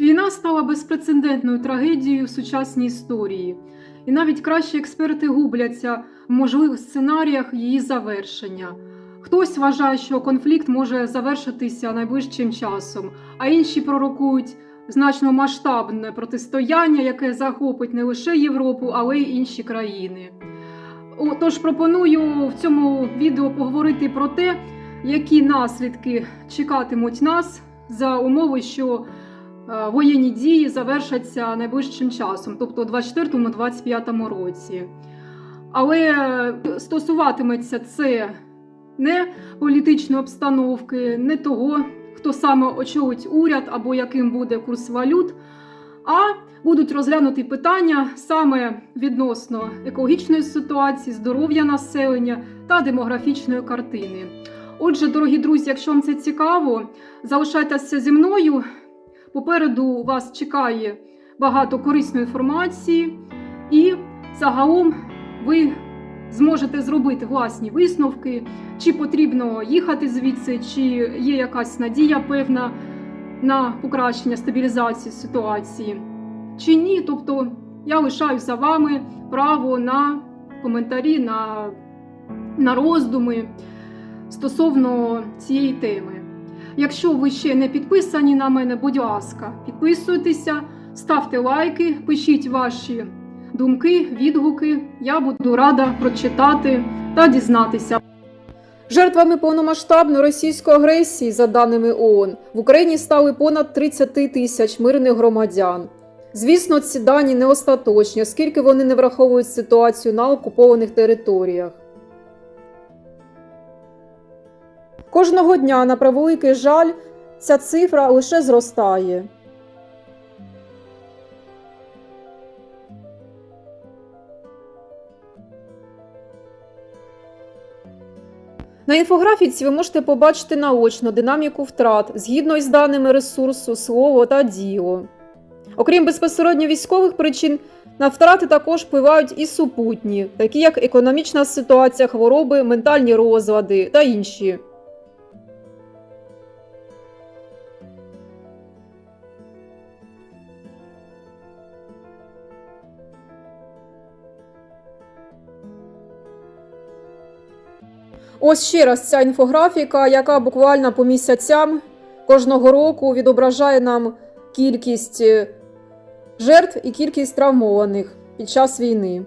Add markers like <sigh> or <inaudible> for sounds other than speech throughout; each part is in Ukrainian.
Війна стала безпрецедентною трагедією в сучасній історії, і навіть кращі експерти губляться в можливих сценаріях її завершення. Хтось вважає, що конфлікт може завершитися найближчим часом, а інші пророкують значно масштабне протистояння, яке захопить не лише Європу, але й інші країни. Отож, пропоную в цьому відео поговорити про те, які наслідки чекатимуть нас за умови, що воєнні дії завершаться найближчим часом, тобто у 24-25 році. Але е, стосуватиметься це не політичної обстановки, не того, хто саме очолить уряд або яким буде курс валют, а будуть розглянуті питання саме відносно екологічної ситуації, здоров'я населення та демографічної картини. Отже, дорогі друзі, якщо вам це цікаво, залишайтеся зі мною. Попереду вас чекає багато корисної інформації, і загалом ви зможете зробити власні висновки, чи потрібно їхати звідси, чи є якась надія певна на покращення стабілізації ситуації, чи ні. Тобто я лишаю за вами право на коментарі, на, на роздуми стосовно цієї теми. Якщо ви ще не підписані на мене, будь ласка, підписуйтеся, ставте лайки, пишіть ваші думки, відгуки. Я буду рада прочитати та дізнатися. Жертвами повномасштабної російської агресії, за даними ООН, в Україні стали понад 30 тисяч мирних громадян. Звісно, ці дані не остаточні, оскільки вони не враховують ситуацію на окупованих територіях. Кожного дня, на превеликий жаль, ця цифра лише зростає. На інфографіці ви можете побачити наочно динаміку втрат згідно із даними ресурсу слово та діло. Окрім безпосередньо військових причин, на втрати також впливають і супутні, такі як економічна ситуація, хвороби, ментальні розлади та інші. Ось ще раз ця інфографіка, яка буквально по місяцям кожного року відображає нам кількість е, жертв і кількість травмованих під час війни.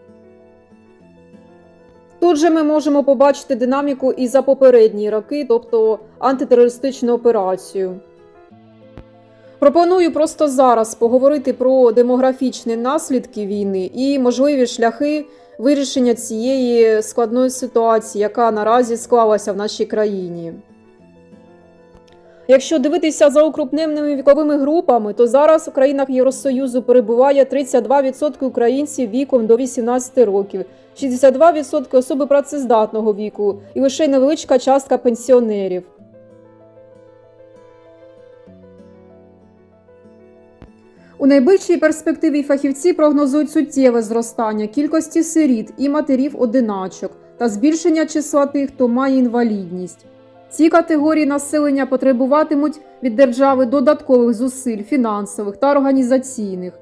Тут же ми можемо побачити динаміку і за попередні роки, тобто антитерористичну операцію. Пропоную просто зараз поговорити про демографічні наслідки війни і можливі шляхи вирішення цієї складної ситуації, яка наразі склалася в нашій країні. Якщо дивитися за укрупненими віковими групами, то зараз в країнах Євросоюзу перебуває 32% українців віком до 18 років, 62% особи працездатного віку і лише невеличка частка пенсіонерів. У найближчій перспективі фахівці прогнозують суттєве зростання кількості сиріт і матерів-одиначок та збільшення числа тих, хто має інвалідність. Ці категорії населення потребуватимуть від держави додаткових зусиль фінансових та організаційних.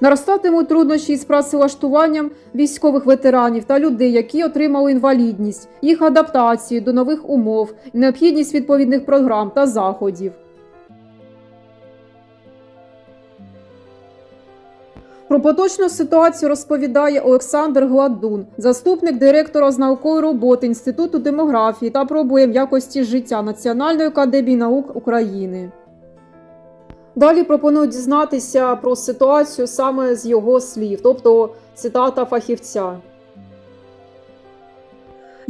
Наростатимуть труднощі із працевлаштуванням військових ветеранів та людей, які отримали інвалідність, їх адаптацію до нових умов, необхідність відповідних програм та заходів. Про поточну ситуацію розповідає Олександр Гладун, заступник директора з наукової роботи Інституту демографії та проблем якості життя Національної академії наук України. Далі пропоную дізнатися про ситуацію саме з його слів, тобто цитата фахівця.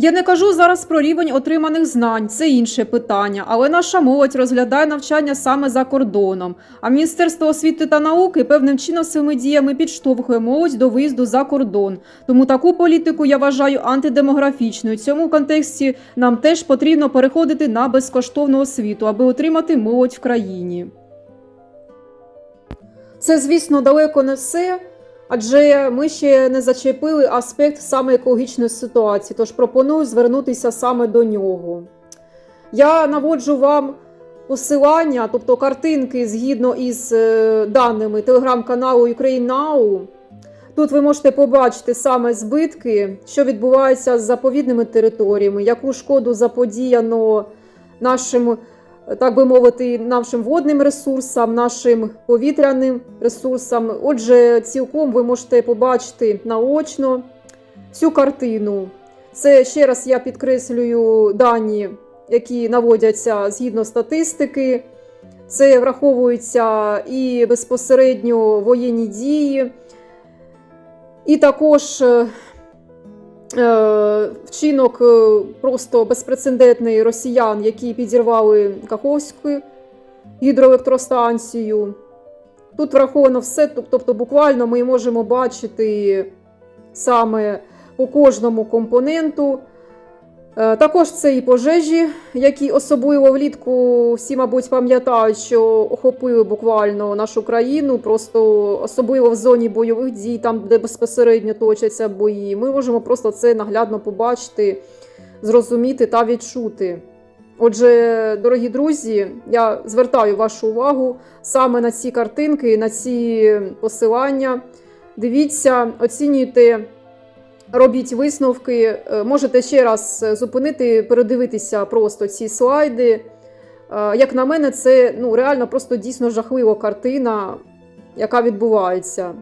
Я не кажу зараз про рівень отриманих знань, це інше питання, але наша молодь розглядає навчання саме за кордоном. А Міністерство освіти та науки певним чином своїми діями підштовхує молодь до виїзду за кордон. Тому таку політику я вважаю антидемографічною. В цьому контексті нам теж потрібно переходити на безкоштовну освіту, аби отримати молодь в країні. Це, звісно, далеко не все. Адже ми ще не зачепили аспект саме екологічної ситуації, тож пропоную звернутися саме до нього. Я наводжу вам посилання, тобто картинки згідно із е, даними телеграм-каналу Ukraine Now. Тут ви можете побачити саме збитки, що відбувається з заповідними територіями, яку шкоду заподіяно нашим, так би мовити, нашим водним ресурсам, нашим повітряним ресурсам. Отже, цілком ви можете побачити наочно всю картину. Це ще раз я підкреслюю дані, які наводяться згідно статистики. Це враховуються і безпосередньо воєнні дії, і також е, вчинок е, просто безпрецедентний росіян, які підірвали Каховську гідроелектростанцію. Тут враховано все, тобто буквально ми можемо бачити саме по кожному компоненту. Е, Також це і пожежі, які особливо влітку всі, мабуть, пам'ятають, що охопили буквально нашу країну, просто особливо в зоні бойових дій, там, де безпосередньо точаться бої. Ми можемо просто це наглядно побачити, зрозуміти та відчути. Отже, дорогі друзі, я звертаю вашу увагу саме на ці картинки, на ці посилання. Дивіться, оцінюйте. Робіть висновки, Е, можете ще раз е, зупинити, передивитися просто ці слайди. Е, Як на мене, це ну, реально просто дійсно жахлива картина, яка відбувається.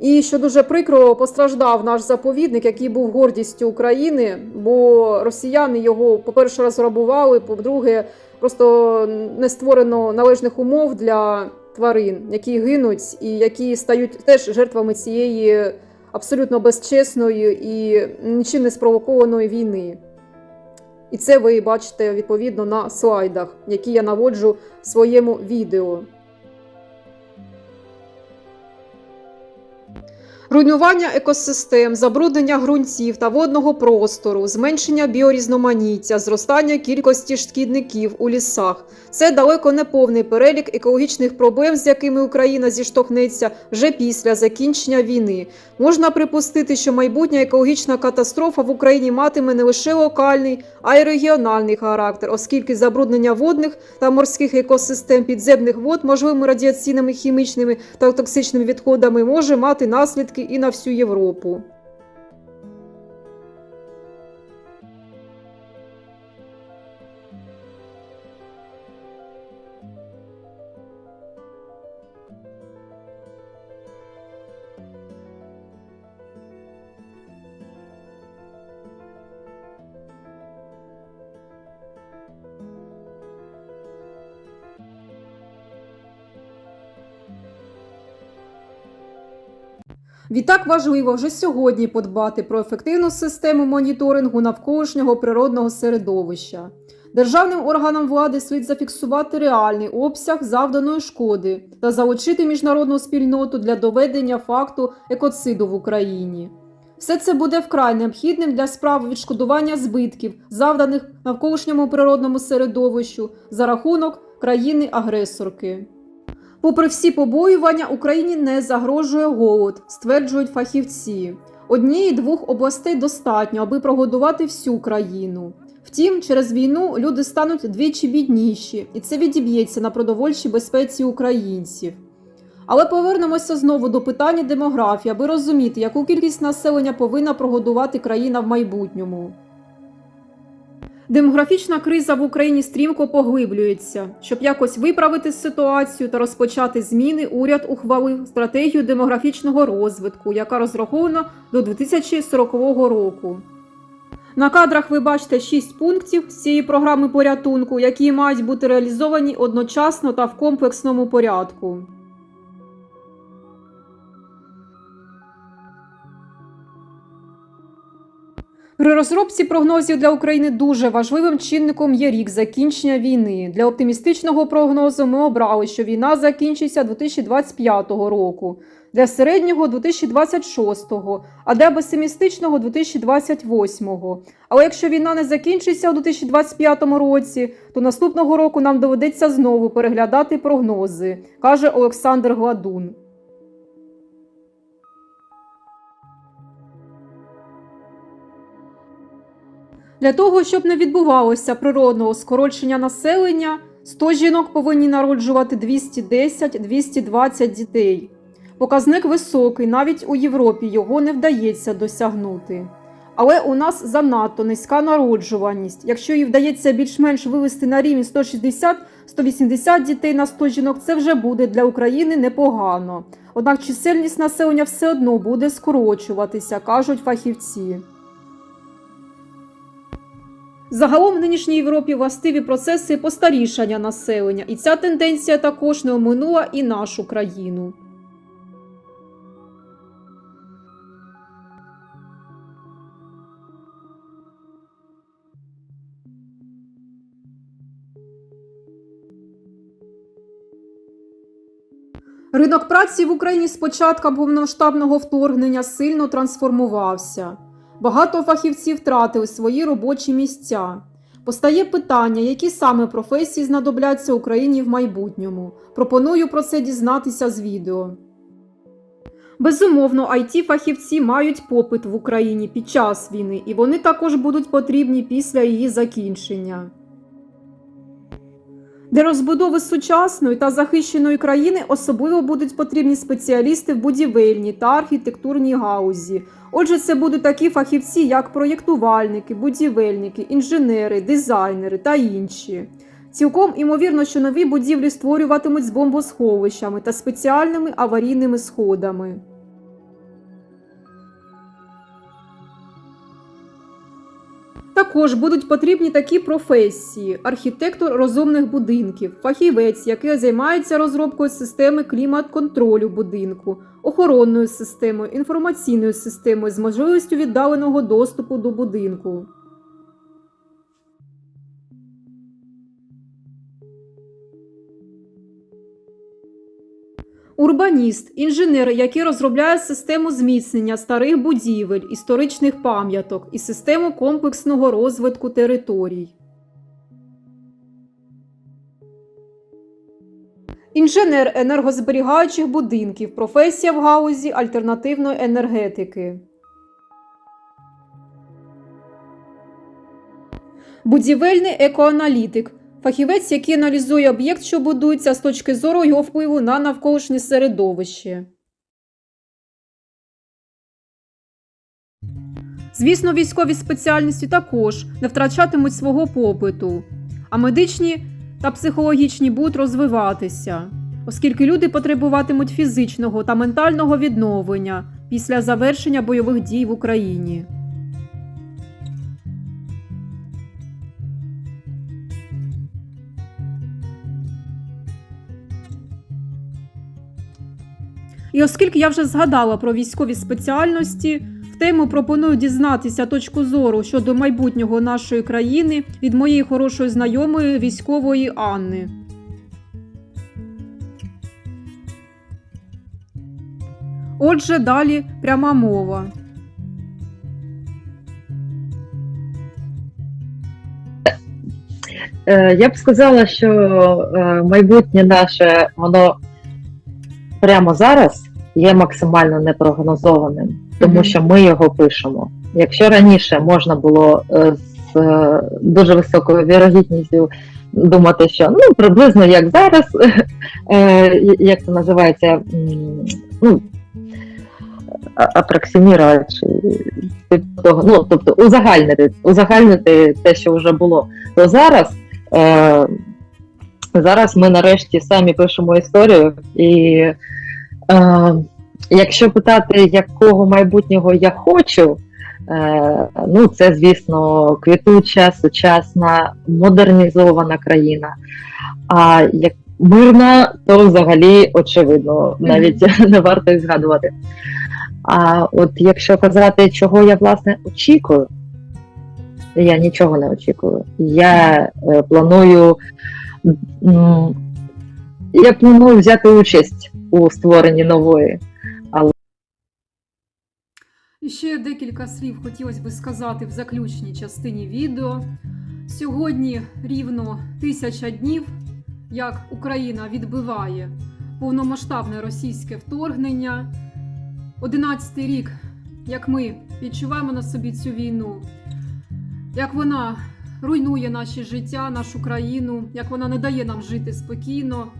І що дуже прикро, постраждав наш заповідник, який був гордістю України, бо росіяни його, по-перше, розграбували, по-друге, просто не створено належних умов для тварин, які гинуть і які стають теж жертвами цієї абсолютно безчесної і нічим не спровокованої війни. І це ви бачите відповідно на слайдах, які я наводжу в своєму відео. Руйнування екосистем, забруднення ґрунтів та водного простору, зменшення біорізноманіття, зростання кількості шкідників у лісах це далеко не повний перелік екологічних проблем, з якими Україна зіштовхнеться вже після закінчення війни. Можна припустити, що майбутня екологічна катастрофа в Україні матиме не лише локальний, а й регіональний характер, оскільки забруднення водних та морських екосистем підземних вод можливими радіаційними, хімічними та токсичними відходами може мати наслідки і на всю Європу. Відтак важливо вже сьогодні подбати про ефективну систему моніторингу навколишнього природного середовища. Державним органам влади слід зафіксувати реальний обсяг завданої шкоди та залучити міжнародну спільноту для доведення факту екоциду в Україні. Все це буде вкрай необхідним для справи відшкодування збитків, завданих навколишньому природному середовищу за рахунок країни-агресорки. Попри всі побоювання, Україні не загрожує голод, стверджують фахівці. Однієї-двох областей достатньо, аби прогодувати всю країну. Втім, через війну люди стануть двічі бідніші, і це відіб'ється на продовольчій безпеці українців. Але повернемося знову до питання демографії, аби розуміти, яку кількість населення повинна прогодувати країна в майбутньому. Демографічна криза в Україні стрімко поглиблюється. Щоб якось виправити ситуацію та розпочати зміни, уряд ухвалив стратегію демографічного розвитку, яка розрахована до 2040 року. На кадрах ви бачите 6 пунктів з цієї програми порятунку, які мають бути реалізовані одночасно та в комплексному порядку. При розробці прогнозів для України дуже важливим чинником є рік закінчення війни. Для оптимістичного прогнозу ми обрали, що війна закінчиться 2025 року, для середнього 2026, а для песимістичного 2028. Але якщо війна не закінчиться у 2025 році, то наступного року нам доведеться знову переглядати прогнози, каже Олександр Гладун. Для того, щоб не відбувалося природного скорочення населення, 100 жінок повинні народжувати 210-220 дітей. Показник високий, навіть у Європі його не вдається досягнути. Але у нас занадто низька народжуваність. Якщо їй вдається більш-менш вивести на рівень 160-180 дітей на 100 жінок, це вже буде для України непогано. Однак чисельність населення все одно буде скорочуватися, кажуть фахівці. Загалом в нинішній Європі властиві процеси постарішання населення, і ця тенденція також не оминула і нашу країну. Ринок праці в Україні з початку повномасштабного вторгнення сильно трансформувався. Багато фахівців втратили свої робочі місця. Постає питання, які саме професії знадобляться Україні в майбутньому. Пропоную про це дізнатися з відео. Безумовно, it фахівці мають попит в Україні під час війни, і вони також будуть потрібні після її закінчення. Для розбудови сучасної та захищеної країни особливо будуть потрібні спеціалісти в будівельній та архітектурній гаузі. Отже, це будуть такі фахівці, як проєктувальники, будівельники, інженери, дизайнери та інші. Цілком імовірно, що нові будівлі створюватимуть з бомбосховищами та спеціальними аварійними сходами. Також будуть потрібні такі професії: архітектор розумних будинків, фахівець, який займається розробкою системи клімат-контролю будинку, охоронною системою, інформаційною системою з можливістю віддаленого доступу до будинку. Урбаніст, інженер, який розробляє систему зміцнення старих будівель, історичних пам'яток і систему комплексного розвитку територій. Інженер енергозберігаючих будинків, професія в гаузі альтернативної енергетики. Будівельний екоаналітик фахівець, який аналізує об'єкт, що будується з точки зору його впливу на навколишнє середовище. Звісно, військові спеціальності також не втрачатимуть свого попиту, а медичні та психологічні будуть розвиватися, оскільки люди потребуватимуть фізичного та ментального відновлення після завершення бойових дій в Україні. І оскільки я вже згадала про військові спеціальності, в тему пропоную дізнатися точку зору щодо майбутнього нашої країни від моєї хорошої знайомої військової Анни. Отже, далі пряма мова. Е, Я б сказала, що е, майбутнє наше, воно прямо зараз є максимально непрогнозованим, тому що ми його пишемо. Якщо раніше можна було е, з е, дуже високою вірогідністю думати, що ну приблизно як зараз, <laughs> е, як це називається, ну, а- апроксимірувати, чи того, ну тобто узагальнити, узагальнити те, що вже було, то зараз. Зараз ми нарешті самі пишемо історію, і е, якщо питати, якого майбутнього я хочу, е, ну це, звісно, квітуча, сучасна, модернізована країна. А як мирна, то взагалі очевидно, навіть <laughs> не варто і згадувати. А от якщо казати, чого я власне очікую, я нічого не очікую. Я е, планую я планую взяти участь у створенні нової. І ще декілька слів хотілося би сказати в заключній частині відео. Сьогодні рівно тисяча днів, як Україна відбиває повномасштабне російське вторгнення. Одинадцятий рік, як ми відчуваємо на собі цю війну, як вона руйнує наше життя, нашу країну, як вона не дає нам жити спокійно.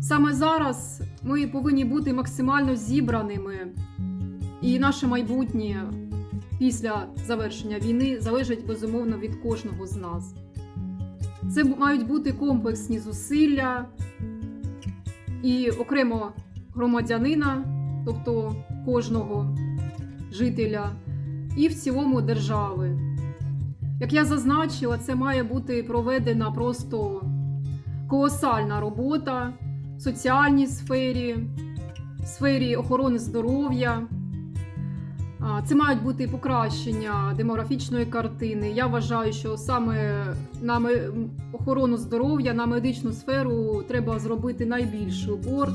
Саме зараз ми повинні бути максимально зібраними, і наше майбутнє після завершення війни залежить безумовно від кожного з нас. Це мають бути комплексні зусилля і окремо громадянина, тобто кожного жителя, і в цілому держави. Як я зазначила, це має бути проведена просто колосальна робота в соціальній сфері, в сфері охорони здоров'я. Це мають бути покращення демографічної картини. Я вважаю, що саме на охорону здоров'я, на медичну сферу треба зробити найбільший упор,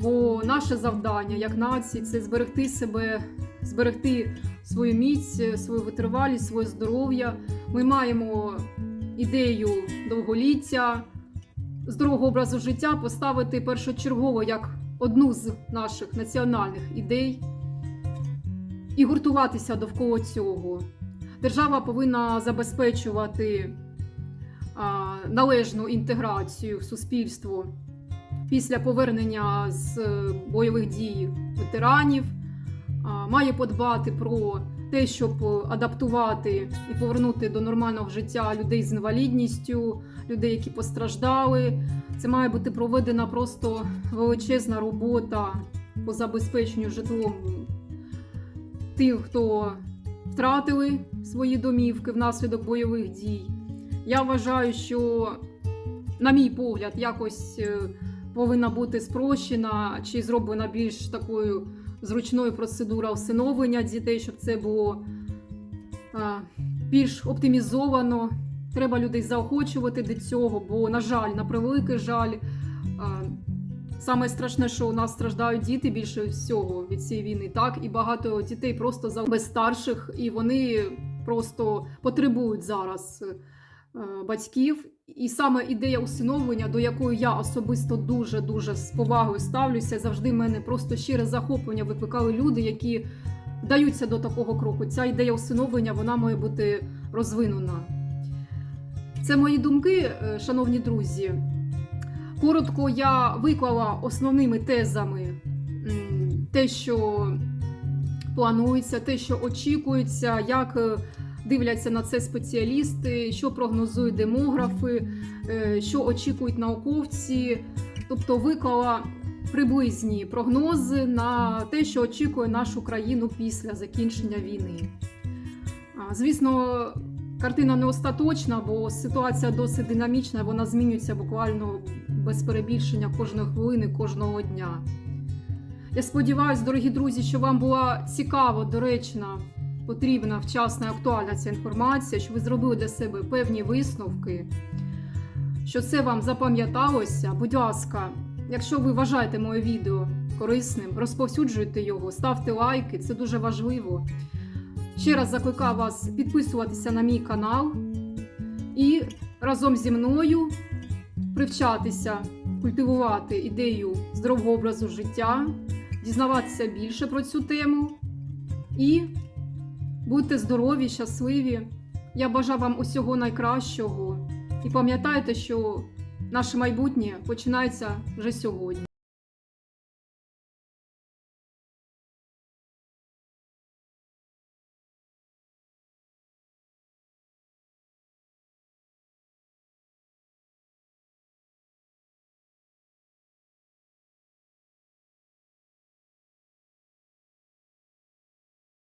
бо наше завдання як нації це зберегти себе, зберегти свою міць, свою витривалість, своє здоров'я. Ми маємо ідею довголіття, здорового образу життя поставити першочергово як одну з наших національних ідей і гуртуватися довкола цього. Держава повинна забезпечувати належну інтеграцію в суспільство після повернення з е, бойових дій ветеранів, має подбати про те, щоб адаптувати і повернути до нормального життя людей з інвалідністю, людей, які постраждали. Це має бути проведена просто величезна робота по забезпеченню житлом тих, хто втратили свої домівки внаслідок бойових дій. Я вважаю, що, на мій погляд, якось е, повинна бути спрощена чи зроблена більш такою зручною процедура усиновлення дітей, щоб це було більш оптимізовано. Треба людей заохочувати до цього, бо, на жаль, на превеликий жаль, саме страшне, що у нас страждають діти більше всього від цієї війни, так і багато дітей просто за без старших, і вони просто потребують зараз е, батьків. І саме ідея усиновлення, до якої я особисто дуже дуже з повагою ставлюся, завжди мене просто щире захоплення викликали люди, які вдаються до такого кроку. Ця ідея усиновлення вона має бути розвинена. Це мої думки, е, шановні друзі. Коротко я виклала основними тезами те, що планується, те, що очікується, як е, дивляться на це спеціалісти, що прогнозують демографи, е, що очікують науковці. Тобто виклала приблизні прогнози на те, що очікує нашу країну після закінчення війни. Звісно, картина не остаточна, бо ситуація досить динамічна, вона змінюється буквально без перебільшення кожної хвилини, кожного дня. Я сподіваюся, дорогі друзі, що вам була цікава, доречна, потрібна, вчасна і актуальна ця інформація, що ви зробили для себе певні висновки, що це вам запам'яталося. Будь ласка, якщо ви вважаєте моє відео корисним, розповсюджуйте його, ставте лайки, це дуже важливо. Ще раз закликаю вас підписуватися на мій канал і разом зі мною привчатися, культивувати ідею здорового образу життя, дізнаватися більше про цю тему і будьте здорові, щасливі. Я бажаю вам усього найкращого. І пам'ятайте, що наше майбутнє починається вже сьогодні.